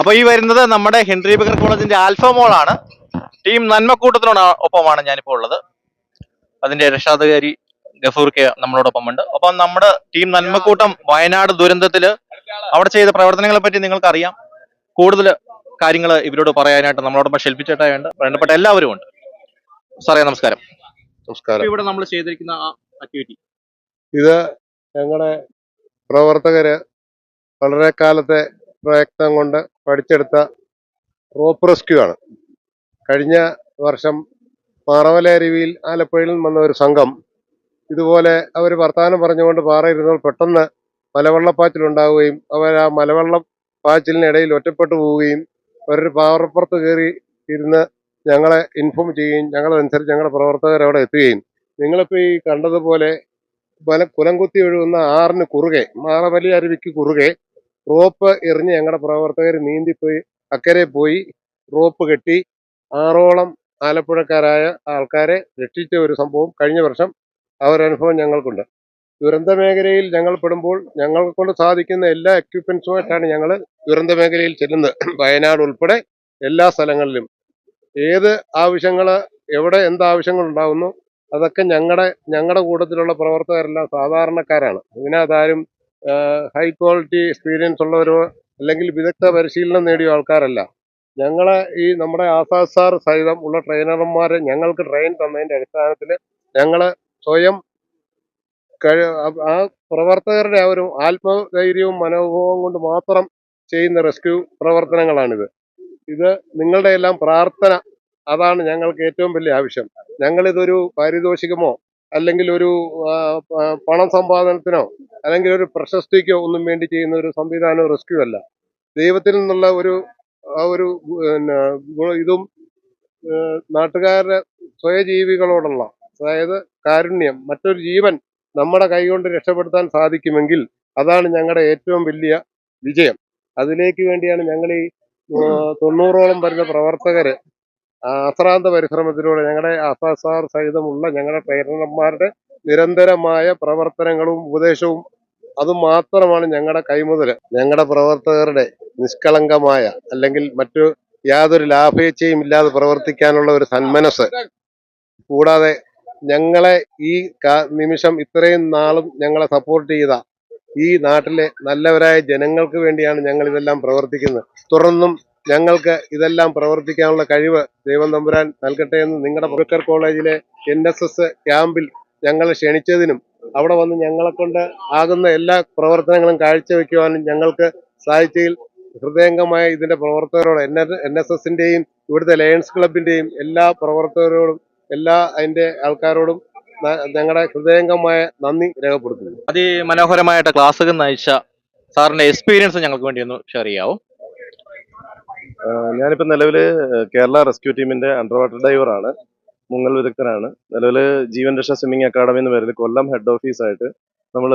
അപ്പൊ ഈ വരുന്നത് നമ്മുടെ ഹെൻറി ബഗർ കോളേജിന്റെ ആൽഫ മോളാണ്. ടീം നന്മക്കൂട്ടത്തിനോട് ഒപ്പമാണ് ഞാനിപ്പോ ഉള്ളത്. അതിന്റെ രക്ഷാധികാരി ഗഫൂർ കെ നമ്മളോടൊപ്പം ഉണ്ട്. അപ്പൊ നമ്മുടെ ടീം നന്മക്കൂട്ടം വയനാട് ദുരന്തത്തിൽ അവിടെ ചെയ്ത പ്രവർത്തനങ്ങളെ പറ്റി നിങ്ങൾക്ക് അറിയാം കൂടുതൽ കാര്യങ്ങൾ ഇവരോട് പറയാനായിട്ട് നമ്മളോടൊപ്പം ഷെൽപ്പിച്ചേട്ടായുണ്ട് വേണ്ടപ്പെട്ട എല്ലാവരും ഉണ്ട്. സാറേ നമസ്കാരം. നമസ്കാരം. ഇവിടെ നമ്മൾ ചെയ്തിരിക്കുന്ന ആക്ടിവിറ്റി ഇത് ഞങ്ങളുടെ പ്രവർത്തകര് വളരെ കാലത്തെ പ്രയത്നം കൊണ്ട് പഠിച്ചെടുത്ത റോപ്പ് റെസ്ക്യൂ ആണ്. കഴിഞ്ഞ വർഷം പാറവലരുവിയിൽ ആലപ്പുഴയിൽ നിന്ന് വന്ന ഒരു സംഘം ഇതുപോലെ അവർ വർത്തമാനം പറഞ്ഞുകൊണ്ട് പാറയിരുന്നപ്പോൾ പെട്ടെന്ന് മലവെള്ളപ്പാച്ചിലുണ്ടാവുകയും അവർ ആ മലവെള്ളപ്പാച്ചിലിനിടയിൽ ഒറ്റപ്പെട്ടു പോവുകയും അവരൊരു പാറപ്പുറത്ത് കയറി ഇരുന്ന് ഞങ്ങളെ ഇൻഫോം ചെയ്യുകയും ഞങ്ങളനുസരിച്ച് ഞങ്ങളുടെ പ്രവർത്തകർ അവിടെ എത്തുകയും. നിങ്ങളിപ്പോൾ ഈ കണ്ടതുപോലെ വല കുലംകുത്തി ഒഴുകുന്ന ആറിന് കുറുകെ മാറവലി അരുവിക്ക് കുറുകെ റോപ്പ് എറിഞ്ഞ് ഞങ്ങളുടെ പ്രവർത്തകർ നീന്തിപ്പോയി അക്കരെ പോയി റോപ്പ് കെട്ടി ആറോളം ആലപ്പുഴക്കാരായ ആൾക്കാരെ രക്ഷിച്ച ഒരു സംഭവം കഴിഞ്ഞ വർഷം അനുഭവം ഞങ്ങൾക്കുണ്ട്. ദുരന്ത മേഖലയിൽ ഞങ്ങൾ പെടുമ്പോൾ ഞങ്ങളെ കൊണ്ട് സാധിക്കുന്ന എല്ലാ എക്യുപ്മെൻസുമായിട്ടാണ് ഞങ്ങൾ ദുരന്ത മേഖലയിൽ ചെല്ലുന്നത്. വയനാട് ഉൾപ്പെടെ എല്ലാ സ്ഥലങ്ങളിലും. ഏത് ആവശ്യങ്ങൾ എവിടെ എന്ത് ആവശ്യങ്ങൾ ഉണ്ടാകുന്നു അതൊക്കെ ഞങ്ങളുടെ ഞങ്ങളുടെ കൂട്ടത്തിലുള്ള പ്രവർത്തകരെല്ലാം സാധാരണക്കാരാണ്. ഇതിനകത്താരും ഹൈ ക്വാളിറ്റി എക്സ്പീരിയൻസ് ഉള്ളവരോ അല്ലെങ്കിൽ വിദഗ്ധ പരിശീലനം നേടിയ ആൾക്കാരല്ല. ഞങ്ങളെ ഈ നമ്മുടെ ആസാദ് സാർ സഹിതം ഉള്ള ട്രെയിനർമാരെ ഞങ്ങൾക്ക് ട്രെയിൻ തന്നതിന്റെ അടിസ്ഥാനത്തിൽ ഞങ്ങൾ സ്വയം ആ പ്രവർത്തകരുടെ ആ ഒരു ആത്മധൈര്യവും മനോഭാവവും കൊണ്ട് മാത്രം ചെയ്യുന്ന റെസ്ക്യൂ പ്രവർത്തനങ്ങളാണിത്. ഇത് നിങ്ങളുടെ എല്ലാം പ്രാർത്ഥന. അതാണ് ഞങ്ങൾക്ക് ഏറ്റവും വലിയ ആവശ്യം. ഞങ്ങളിതൊരു പാരിതോഷികമോ അല്ലെങ്കിൽ ഒരു പണം സമ്പാദനത്തിനോ അല്ലെങ്കിൽ ഒരു പ്രശസ്തിക്കോ ഒന്നും വേണ്ടി ചെയ്യുന്ന ഒരു സംവിധാനം റെസ്ക്യൂ അല്ല. ദൈവത്തിൽ നിന്നുള്ള ഒരു ആ ഒരു ഇതും നാട്ടുകാരുടെ സ്വയജീവികളോടുള്ള അതായത് കാരുണ്യം മറ്റൊരു ജീവൻ നമ്മുടെ കൈകൊണ്ട് രക്ഷപ്പെടുത്താൻ സാധിക്കുമെങ്കിൽ അതാണ് ഞങ്ങളുടെ ഏറ്റവും വലിയ വിജയം. അതിലേക്ക് വേണ്ടിയാണ് ഞങ്ങൾ ഈ തൊണ്ണൂറോളം വരുന്ന പ്രവർത്തകര് അശ്രാന്ത പരിശ്രമത്തിലൂടെ ഞങ്ങളുടെ അസാസാർ സാർ സഹിതമുള്ള ഞങ്ങളുടെ ട്രെയിനർമാരുടെ നിരന്തരമായ പ്രവർത്തനങ്ങളും ഉപദേശവും അത് മാത്രമാണ് ഞങ്ങളുടെ കൈമുതൽ ഞങ്ങളുടെ പ്രവർത്തകരുടെ നിഷ്കളങ്കമായ അല്ലെങ്കിൽ മറ്റു യാതൊരു ലാഭേച്ഛയും ഇല്ലാതെ പ്രവർത്തിക്കാനുള്ള ഒരു സന്മനസ്. കൂടാതെ ഞങ്ങളെ ഈ നിമിഷം ഇത്രയും നാളും ഞങ്ങളെ സപ്പോർട്ട് ചെയ്ത ഈ നാട്ടിലെ നല്ലവരായ ജനങ്ങൾക്ക് വേണ്ടിയാണ് ഞങ്ങൾ ഇതെല്ലാം പ്രവർത്തിക്കുന്നത്. തുടർന്നും ഞങ്ങൾക്ക് ഇതെല്ലാം പ്രവർത്തിക്കാനുള്ള കഴിവ് ദൈവം തമ്പുരാൻ നൽകട്ടെ എന്ന് നിങ്ങളുടെ ബുക്കർ കോളേജിലെ എൻ എസ് എസ് ക്യാമ്പിൽ ഞങ്ങളെ ക്ഷണിച്ചതിനും അവിടെ വന്ന് ഞങ്ങളെ കൊണ്ട് ആകുന്ന എല്ലാ പ്രവർത്തനങ്ങളും കാഴ്ചവെക്കുവാനും ഞങ്ങൾക്ക് സാധിച്ചതിൽ ഹൃദയംഗമായ ഇതിന്റെ പ്രവർത്തകരോട് എൻ എൻ എസ് എസിന്റെയും ഇവിടുത്തെ ലയൺസ് ക്ലബിന്റെയും എല്ലാ പ്രവർത്തകരോടും എല്ലാ അതിന്റെ ആൾക്കാരോടും ഞങ്ങളുടെ ഹൃദയംഗമായ നന്ദി രേഖപ്പെടുത്തുന്നു. അതിമനോഹരമായിട്ട് ക്ലാസ്സുകൾ നയിച്ച സാറിന്റെ എക്സ്പീരിയൻസ് ഞങ്ങൾക്ക് വേണ്ടി ഒന്ന് ഷെയർ ചെയ്യാവോ. ഞാനിപ്പോൾ നിലവിൽ കേരള റെസ്ക്യൂ ടീമിന്റെ അണ്ടർ വാട്ടർ ഡൈവറാണ്. മുങ്ങൽ വിദഗ്ധനാണ്. നിലവിൽ ജീവൻ രക്ഷ സ്വിമ്മിംഗ് അക്കാദമി എന്ന പേരിൽ കൊല്ലം ഹെഡ് ഓഫീസായിട്ട് നമ്മൾ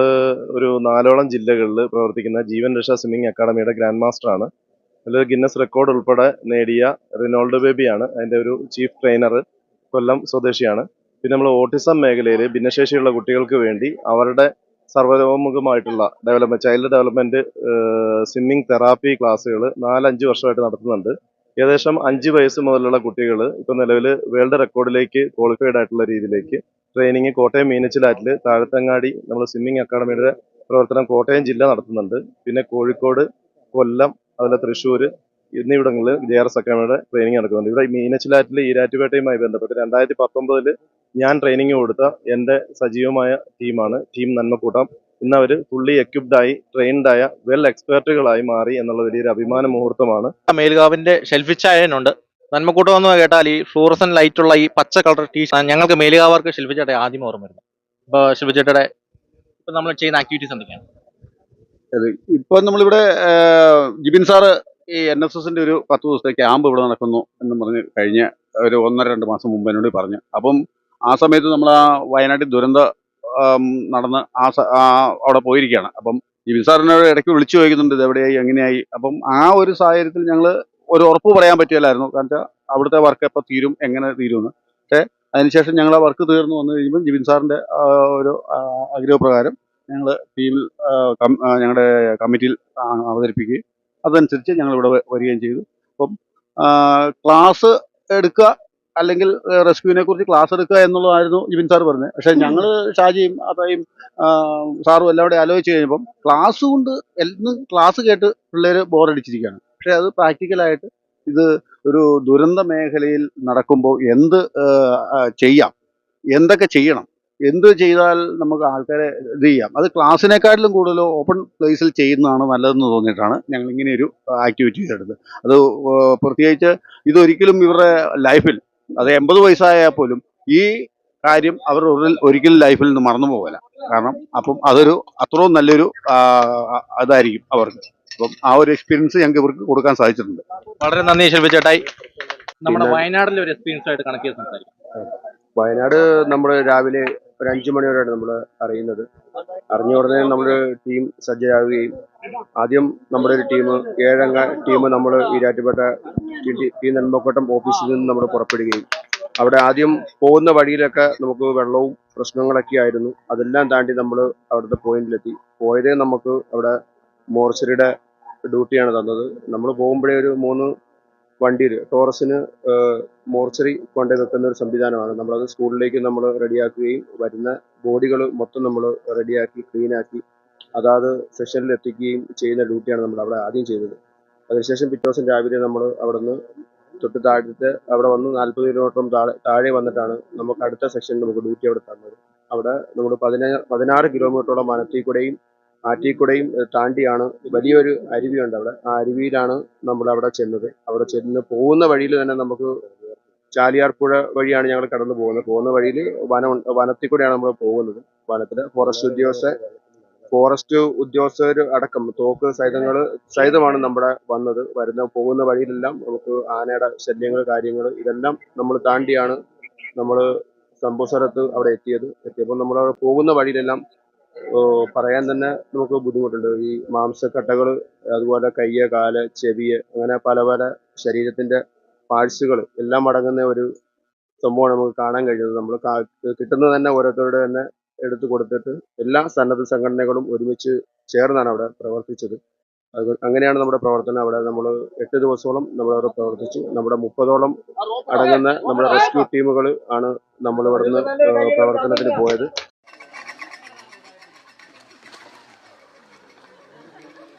ഒരു നാലോളം ജില്ലകളിൽ പ്രവർത്തിക്കുന്ന ജീവൻ രക്ഷ സ്വിമ്മിംഗ് അക്കാദമിയുടെ ഗ്രാൻഡ് മാസ്റ്ററാണ്. അതിൽ ഗിന്നസ് റെക്കോർഡ് ഉൾപ്പെടെ നേടിയ റിനോൾഡ് ബേബിയാണ്. അതിന്റെ ഒരു ചീഫ് ട്രെയിനർ കൊല്ലം സ്വദേശിയാണ്. പിന്നെ നമ്മൾ ഓട്ടിസം മേഖലയിൽ ഭിന്നശേഷിയുള്ള കുട്ടികൾക്ക് വേണ്ടി അവരുടെ സർവതോമുഖമായിട്ടുള്ള development child development swimming therapy ക്ലാസ്സുകൾ നാലഞ്ച് വർഷമായിട്ട് നടത്തുന്നുണ്ട്. ഏകദേശം അഞ്ച് വയസ്സ് മുതലുള്ള കുട്ടികൾ ഇപ്പം നിലവിൽ വേൾഡ് റെക്കോർഡിലേക്ക് ക്വാളിഫൈഡ് ആയിട്ടുള്ള രീതിയിലേക്ക് ട്രെയിനിങ് കോട്ടയം മീനച്ചിലാറ്റിൽ താഴത്തങ്ങാടി നമ്മൾ സ്വിമ്മിംഗ് അക്കാഡമിയുടെ പ്രവർത്തനം കോട്ടയം ജില്ല നടത്തുന്നുണ്ട്. പിന്നെ കോഴിക്കോട് കൊല്ലം അതുപോലെ തൃശ്ശൂർ എന്നിവിടങ്ങളിൽ ജെ ആർ എസ് അക്കാഡമിയുടെ ട്രെയിനിങ് നടക്കുന്നുണ്ട്. ഇവിടെ മീനച്ചിലാറ്റിൽ ഈരാറ്റുപേട്ടയുമായി ബന്ധപ്പെട്ട് രണ്ടായിരത്തി പത്തൊമ്പതിൽ ഞാൻ ട്രെയിനിങ് കൊടുത്ത എന്റെ സജീവമായ ടീമാണ് ടീം നന്മക്കൂട്ടം. ഇന്ന് അവർ ഫുള്ളി എക്യുപ്ഡായി ട്രെയിൻഡായ വെൽ എക്സ്പേർട്ടുകളായി മാറി എന്നുള്ള വലിയൊരു അഭിമാന മുഹൂർത്തമാണ്. മേൽഗാവിന്റെ ഷെൽഫി ചായനുണ്ട് നന്മക്കൂട്ടം എന്ന് കേട്ടാൽ ഈ ഫ്ലൂറസൻ ലൈറ്റുള്ള ഈ പച്ച കളർ ടീ ഞങ്ങൾക്ക് മേലുകാവർക്ക് ശില്പിച്ചേട്ടെ ആദ്യം ഓർമ്മ വരുന്നത്. ഇപ്പൊ ശില്പിച്ചേട്ടയുടെ ഇപ്പൊ നമ്മൾ ചെയ്യുന്ന ആക്ടിവിറ്റീസ് എന്തൊക്കെയാണ്? ഇപ്പൊ നമ്മളിവിടെ ജിബിൻ സാറ് ഈ എൻ എസ് എസിന്റെ ഒരു പത്ത് ദിവസത്തെ ക്യാമ്പ് ഇവിടെ നടക്കുന്നു എന്ന് പറഞ്ഞ് കഴിഞ്ഞ ഒരു ഒന്നര രണ്ട് മാസം മുമ്പ് എന്നോട് പറഞ്ഞു. അപ്പം ആ സമയത്ത് നമ്മൾ ആ വയനാട്ടിൽ ദുരന്ത നടന്ന് ആ അവിടെ പോയിരിക്കുകയാണ്. അപ്പം ജിബിൻ സാറിനോട് ഇടയ്ക്ക് വിളിച്ചു ചോദിക്കുന്നുണ്ട് ഇത് എവിടെയായി എങ്ങനെയായി? അപ്പം ആ ഒരു സാഹചര്യത്തിൽ ഞങ്ങൾ ഒരു ഉറപ്പ് പറയാൻ പറ്റിയല്ലായിരുന്നു കാരണം വെച്ചാൽ അവിടുത്തെ വർക്ക് എപ്പോൾ തീരും എങ്ങനെ തീരുമെന്ന്. പക്ഷേ അതിനുശേഷം ഞങ്ങൾ ആ വർക്ക് തീർന്നു വന്നു കഴിയുമ്പോൾ ജിബിൻ സാറിന്റെ ഒരു ആഗ്രഹപ്രകാരം ഞങ്ങൾ ടീമിൽ ഞങ്ങളുടെ കമ്മിറ്റിയിൽ അവതരിപ്പിക്കുകയും അതനുസരിച്ച് ഞങ്ങൾ ഇവിടെ വരികയും ചെയ്തു. അപ്പം ക്ലാസ് എടുക്കുക അല്ലെങ്കിൽ റെസ്ക്യൂവിനെ കുറിച്ച് ക്ലാസ് എടുക്കുക എന്നുള്ളതായിരുന്നു ജിബിൻ സാർ പറഞ്ഞത്. പക്ഷെ ഞങ്ങൾ ഷാജിയും അത്രയും സാറും എല്ലാം കൂടെ ആലോചിച്ച് കഴിഞ്ഞപ്പം ക്ലാസ് കൊണ്ട് എന്നും ക്ലാസ് കേട്ട് പിള്ളേർ ബോറടിച്ചിരിക്കുകയാണ്. പക്ഷെ അത് പ്രാക്ടിക്കലായിട്ട് ഇത് ഒരു ദുരന്ത മേഖലയിൽ നടക്കുമ്പോൾ എന്ത് ചെയ്യാം എന്തൊക്കെ ചെയ്യണം എന്ത് ചെയ്താൽ നമുക്ക് ആൾക്കാരെ ഇത് ചെയ്യാം. അത് ക്ലാസ്സിനെക്കാട്ടിലും കൂടുതൽ ഓപ്പൺ പ്ലേസിൽ ചെയ്യുന്നതാണ് നല്ലതെന്ന് തോന്നിയിട്ടാണ് ഞങ്ങൾ ഇങ്ങനെ ഒരു ആക്ടിവിറ്റി ചെയ്തെടുത്തത്. അത് പ്രത്യേകിച്ച് ഇതൊരിക്കലും ഇവരുടെ ലൈഫിൽ അത് എൺപത് വയസ്സായാൽ പോലും ഈ കാര്യം അവർ ഒരിക്കലും ലൈഫിൽ നിന്ന് മറന്നു പോകില്ല കാരണം അപ്പം അതൊരു അത്രയും നല്ലൊരു അതായിരിക്കും അവർക്ക്. അപ്പം ആ ഒരു എക്സ്പീരിയൻസ് ഞങ്ങൾക്ക് ഇവർക്ക് കൊടുക്കാൻ സാധിച്ചിട്ടുണ്ട്. വളരെ നന്ദി ശില്പി ചേട്ടായി. നമ്മുടെ വയനാടിലെ വയനാട്ടിലെ ഒരു എക്സ്പീരിയൻസ് ആയിട്ട് കണക്ട് ചെയ്ത് സംസാരിക്കും. വയനാട് നമ്മൾ രാവിലെ ഒരു അഞ്ചു മണിയോടെയാണ് നമ്മൾ അറിയുന്നത്. അറിഞ്ഞ ഉടനെ നമ്മൾ ടീം സജ്ജരാകുകയും ആദ്യം നമ്മുടെ ഒരു ടീം ഏഴംഗ ടീം നമ്മൾ ഈരാറ്റുപേട്ട ടി നെന്മക്കോട്ടം ഓഫീസിൽ നിന്ന് നമ്മൾ പുറപ്പെടുകയും അവിടെ ആദ്യം പോകുന്ന വഴിയിലൊക്കെ നമുക്ക് വെള്ളവും പ്രശ്നങ്ങളൊക്കെ ആയിരുന്നു. അതെല്ലാം താണ്ടി നമ്മൾ അവിടുത്തെ പോയിന്റിലെത്തി. പോയതേ നമുക്ക് അവിടെ മോർച്ചറിയുടെ ഡ്യൂട്ടിയാണ് തന്നത്. നമ്മൾ പോകുമ്പോഴേ ഒരു മൂന്ന് വണ്ടിയിൽ ടോറസിന് മോർച്ചറി കൊണ്ട് വെക്കുന്ന ഒരു സംവിധാനമാണ്. നമ്മളത് സ്കൂളിലേക്ക് നമ്മൾ റെഡിയാക്കുകയും വരുന്ന ബോഡികൾ മൊത്തം നമ്മൾ റെഡിയാക്കി ക്ലീനാക്കി അതാത് സെഷനിൽ എത്തിക്കുകയും ചെയ്യുന്ന ഡ്യൂട്ടിയാണ് നമ്മൾ അവിടെ ആദ്യം ചെയ്തത്. അതിനുശേഷം പിറ്റേ ദിവസം രാവിലെ നമ്മൾ അവിടെ നിന്ന് തൊട്ട് താഴത്തെ അവിടെ വന്ന് നാൽപ്പത് കിലോമീറ്ററും താഴെ താഴെ വന്നിട്ടാണ് നമുക്ക് അടുത്ത സെക്ഷനിൽ നമുക്ക് ഡ്യൂട്ടി അവിടെ തന്നത്. അവിടെ നമ്മൾ പതിനാറ് പതിനാറ് കിലോമീറ്ററോളം വനത്തിൽ കൂടെയും ആറ്റിൽ കൂടെയും ഏഹ്, താണ്ടിയാണ്. വലിയൊരു അരുവിയുണ്ട് അവിടെ. ആ അരുവിയിലാണ് നമ്മൾ അവിടെ ചെന്നത്. അവിടെ ചെന്ന് പോകുന്ന വഴിയിൽ തന്നെ നമുക്ക് ചാലിയാർ പുഴ വഴിയാണ് ഞങ്ങൾ കടന്നു പോകുന്നത്. പോകുന്ന വഴിയിൽ വനം വനത്തിൽ കൂടെയാണ് നമ്മൾ പോകുന്നത്. വനത്തിൽ ഫോറസ്റ്റ് ഉദ്യോഗസ്ഥ ഫോറസ്റ്റ് ഉദ്യോഗസ്ഥർ അടക്കം തോക്ക് സൈതങ്ങൾ സഹിതമാണ് നമ്മുടെ വന്നത്. വരുന്ന പോകുന്ന വഴിയിലെല്ലാം നമുക്ക് ആനയുടെ ശല്യങ്ങൾ കാര്യങ്ങൾ ഇതെല്ലാം നമ്മൾ താണ്ടിയാണ് നമ്മൾ സംഭവ സ്ഥലത്ത് അവിടെ എത്തിയത്. എത്തിയപ്പോൾ നമ്മൾ പോകുന്ന വഴിയിലെല്ലാം പറയാൻ തന്നെ നമുക്ക് ബുദ്ധിമുട്ടുണ്ട്. ഈ മാംസക്കട്ടകൾ അതുപോലെ കയ്യ് കാൽ ചെവിയ് അങ്ങനെ പല പല ശരീരത്തിന്റെ പാഴ്സുകൾ എല്ലാം അടങ്ങുന്ന ഒരു സംഭവമാണ് നമുക്ക് കാണാൻ കഴിയുന്നത്. നമ്മൾ കിട്ടുന്നത് തന്നെ ഓരോരുത്തരുടെ തന്നെ എടുത്തു കൊടുത്തിട്ട് എല്ലാ സന്നദ്ധ സംഘടനകളും ഒരുമിച്ച് ചേർന്നാണ് അവിടെ പ്രവർത്തിച്ചത്. അത് അങ്ങനെയാണ് നമ്മുടെ പ്രവർത്തനം. അവിടെ നമ്മൾ എട്ട് ദിവസത്തോളം നമ്മൾ അവിടെ പ്രവർത്തിച്ചു. നമ്മുടെ മുപ്പതോളം അടങ്ങുന്ന നമ്മുടെ റെസ്ക്യൂ ടീമുകൾ ആണ് നമ്മൾ ഇവിടുന്ന് പ്രവർത്തനത്തിന് പോയത്.